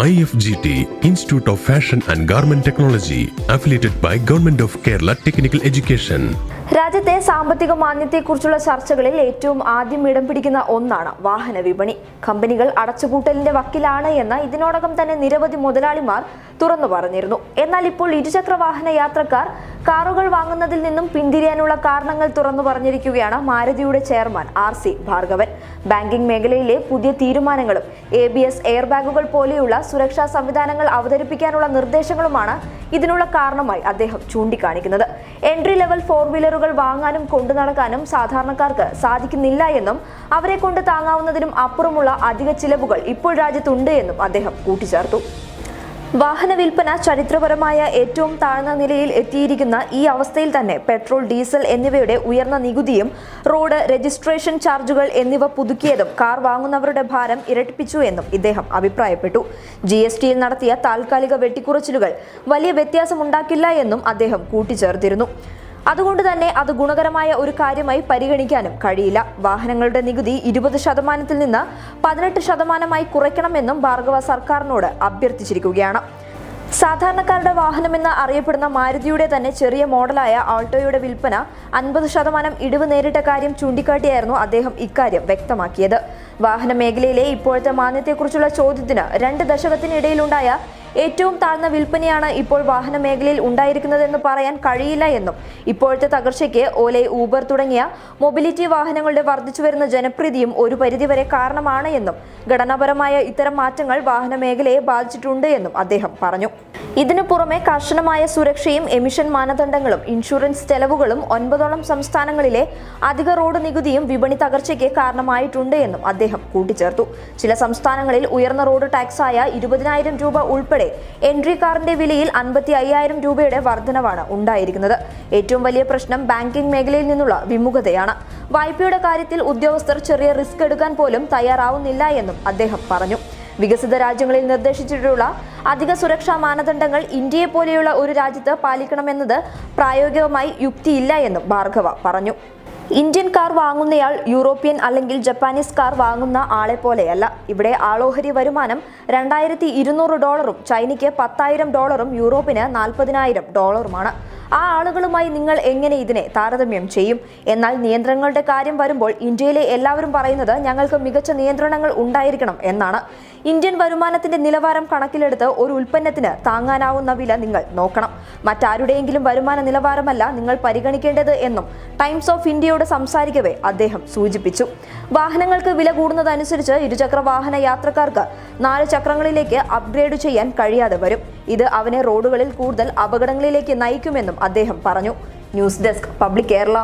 IFGT Institute of Fashion and Garment Technology, affiliated by Government of Kerala Technical Education. രാജ്യത്തെ സാമ്പത്തിക മാന്യത്തെക്കുറിച്ചുള്ള ചർച്ചകളിൽ ഏറ്റവും ആദ്യം ഇടം പിടിക്കുന്ന ഒന്നാണ് വാഹന വിപണി. കമ്പനികൾ അടച്ചുപൂട്ടലിന്റെ വക്കിലാണ് എന്ന് ഇതിനോടകം തന്നെ നിരവധി മുതലാളിമാർ തുറന്നു പറഞ്ഞിരുന്നു. എന്നാൽ ഇപ്പോൾ ഇരുചക്ര വാഹന യാത്രക്കാർ കാറുകൾ വാങ്ങുന്നതിൽ നിന്നും പിന്തിരിയാനുള്ള കാരണങ്ങൾ തുറന്നു പറഞ്ഞിരിക്കുകയാണ് മാരുതിയുടെ chairman R C Bhargavan. Banking മേഖലയിലെ പുതിയ തീരുമാനങ്ങളും എ ബി എസ് എയർ ബാഗുകൾ പോലെയുള്ള സുരക്ഷാ സംവിധാനങ്ങൾ അവതരിപ്പിക്കാനുള്ള നിർദ്ദേശങ്ങളുമാണ് ഇതിനുള്ള കാരണമായി അദ്ദേഹം ചൂണ്ടിക്കാണിക്കുന്നത്. എൻട്രി ലെവൽ ഫോർ വീലറുകൾ വാങ്ങാനും കൊണ്ടുനടക്കാനും സാധാരണക്കാർക്ക് സാധിക്കുന്നില്ല എന്നും അവരെ കൊണ്ട് താങ്ങാവുന്നതിനും അപ്പുറമുള്ള അധിക ചിലവുകൾ ഇപ്പോൾ രാജ്യത്തുണ്ട് എന്നും അദ്ദേഹം കൂട്ടിച്ചേർത്തു. വാഹന വിൽപ്പന ചരിത്രപരമായ ഏറ്റവും താഴ്ന്ന നിലയിൽ എത്തിയിരിക്കുന്ന ഈ അവസ്ഥയിൽ തന്നെ പെട്രോൾ ഡീസൽ എന്നിവയുടെ ഉയർന്ന നികുതിയും റോഡ് രജിസ്ട്രേഷൻ ചാർജുകൾ എന്നിവ പുതുക്കിയതും കാർ വാങ്ങുന്നവരുടെ ഭാരം ഇരട്ടിപ്പിച്ചു എന്നും ഇദ്ദേഹം അഭിപ്രായപ്പെട്ടു. ജി എസ് ടിയിൽ നടത്തിയ താൽക്കാലിക വെട്ടിക്കുറച്ചിലുകൾ വലിയ വ്യത്യാസമുണ്ടാക്കില്ല എന്നും അദ്ദേഹം കൂട്ടിച്ചേർത്തിരുന്നു. അതുകൊണ്ട് തന്നെ അത് ഗുണകരമായ ഒരു കാര്യമായി പരിഗണിക്കാനും കഴിയില്ല. വാഹനങ്ങളുടെ നികുതി ഇരുപത് ശതമാനത്തിൽ നിന്ന് പതിനെട്ട് ശതമാനമായി കുറയ്ക്കണമെന്നും ഭാർഗവ സർക്കാരിനോട് അഭ്യർത്ഥിച്ചിരിക്കുകയാണ്. സാധാരണക്കാരുടെ വാഹനമെന്ന് അറിയപ്പെടുന്ന മാരുതിയുടെ തന്നെ ചെറിയ മോഡലായ ആൾട്ടോയുടെ വിൽപ്പന അൻപത് ശതമാനം ഇടിവ് നേരിട്ട കാര്യം ചൂണ്ടിക്കാട്ടിയായിരുന്നു അദ്ദേഹം ഇക്കാര്യം വ്യക്തമാക്കിയത്. വാഹന മേഖലയിലെ ഇപ്പോഴത്തെ മാന്യത്തെക്കുറിച്ചുള്ള ചോദ്യത്തിന് രണ്ട് ദശകത്തിനിടയിലുണ്ടായ ഏറ്റവും താഴ്ന്ന വിൽപ്പനയാണ് ഇപ്പോൾ വാഹന മേഖലയിൽ ഉണ്ടായിരിക്കുന്നതെന്ന് പറയാൻ കഴിയില്ല എന്നും. ഇപ്പോഴത്തെ തകർച്ചയ്ക്ക് ഓലെ ഊബർ തുടങ്ങിയ മൊബിലിറ്റി വാഹനങ്ങളുടെ വർദ്ധിച്ചു വരുന്ന ജനപ്രീതിയും ഒരു പരിധിവരെ കാരണമാണ് എന്നും. ഘടനാപരമായ ഇത്തരം മാറ്റങ്ങൾ വാഹന മേഖലയെ ബാധിച്ചിട്ടുണ്ട് എന്നും അദ്ദേഹം പറഞ്ഞു. ഇതിനു പുറമെ കർശനമായ സുരക്ഷയും എമിഷൻ മാനദണ്ഡങ്ങളും ഇൻഷുറൻസ് ചെലവുകളും ഒൻപതോളം സംസ്ഥാനങ്ങളിലെ അധിക റോഡ് നികുതിയും വിപണി തകർച്ചയ്ക്ക് കാരണമായിട്ടുണ്ട് എന്നും അദ്ദേഹം കൂട്ടിച്ചേർത്തു. ചില സംസ്ഥാനങ്ങളിൽ ഉയർന്ന റോഡ് ടാക്സായ ഇരുപതിനായിരം രൂപ ഉൾപ്പെടെ എൻട്രി കാറിന്റെ വിലയിൽ അൻപത്തി അയ്യായിരം രൂപയുടെ വർധനവാണ് ഉണ്ടായിരിക്കുന്നത്. ഏറ്റവും വലിയ പ്രശ്നം ബാങ്കിംഗ് മേഖലയിൽ നിന്നുള്ള വിമുഖതയാണ്. വായ്പയുടെ കാര്യത്തിൽ ഉദ്യോഗസ്ഥർ ചെറിയ റിസ്ക് എടുക്കാൻ പോലും തയ്യാറാവുന്നില്ല എന്നും അദ്ദേഹം പറഞ്ഞു. വികസിത രാജ്യങ്ങളിൽ നിർദ്ദേശിച്ചിട്ടുള്ള അധിക സുരക്ഷാ മാനദണ്ഡങ്ങൾ ഇന്ത്യയെ പോലെയുള്ള ഒരു രാജ്യത്ത് പാലിക്കണമെന്നത് പ്രായോഗികമായി യുക്തിയില്ല എന്നും ഭാർഗവ പറഞ്ഞു. ഇന്ത്യൻ കാർ വാങ്ങുന്നയാൾ യൂറോപ്യൻ അല്ലെങ്കിൽ ജപ്പാനീസ് കാർ വാങ്ങുന്ന ആളെ പോലെയല്ല. ഇവിടെ ആളോഹരി വരുമാനം രണ്ടായിരത്തി ഇരുന്നൂറ് ഡോളറും ചൈനയ്ക്ക് പത്തായിരം ഡോളറും യൂറോപ്പിന് നാൽപ്പതിനായിരം ഡോളറുമാണ്. ആ ആളുകളുമായി നിങ്ങൾ എങ്ങനെ ഇതിനെ താരതമ്യം ചെയ്യും? എന്നാൽ നിയന്ത്രണങ്ങളുടെ കാര്യം വരുമ്പോൾ ഇന്ത്യയിലെ എല്ലാവരും പറയുന്നത് ഞങ്ങൾക്ക് മികച്ച നിയന്ത്രണങ്ങൾ ഉണ്ടായിരിക്കണം എന്നാണ്. ഇന്ത്യൻ വരുമാനത്തിന്റെ നിലവാരം കണക്കിലെടുത്ത് ഒരു ഉൽപ്പന്നത്തിന് താങ്ങാനാവുന്ന വില നിങ്ങൾ നോക്കണം. മറ്റാരുടെയെങ്കിലും വരുമാന നിലവാരമല്ല നിങ്ങൾ പരിഗണിക്കേണ്ടത് എന്നും ടൈംസ് ഓഫ് ഇന്ത്യയോട് സംസാരിക്കവേ അദ്ദേഹം സൂചിപ്പിച്ചു. വാഹനങ്ങൾക്ക് വില കൂടുന്നതനുസരിച്ച് ഇരുചക്ര വാഹന യാത്രക്കാർക്ക് നാല് ചക്രങ്ങളിലേക്ക് അപ്ഗ്രേഡ് ചെയ്യാൻ കഴിയാതെ വരും. ഇത് അവനെ റോഡുകളിൽ കൂടുതൽ അപകടങ്ങളിലേക്ക് നയിക്കുമെന്നും അദ്ദേഹം പറഞ്ഞു. News desk public Kerala.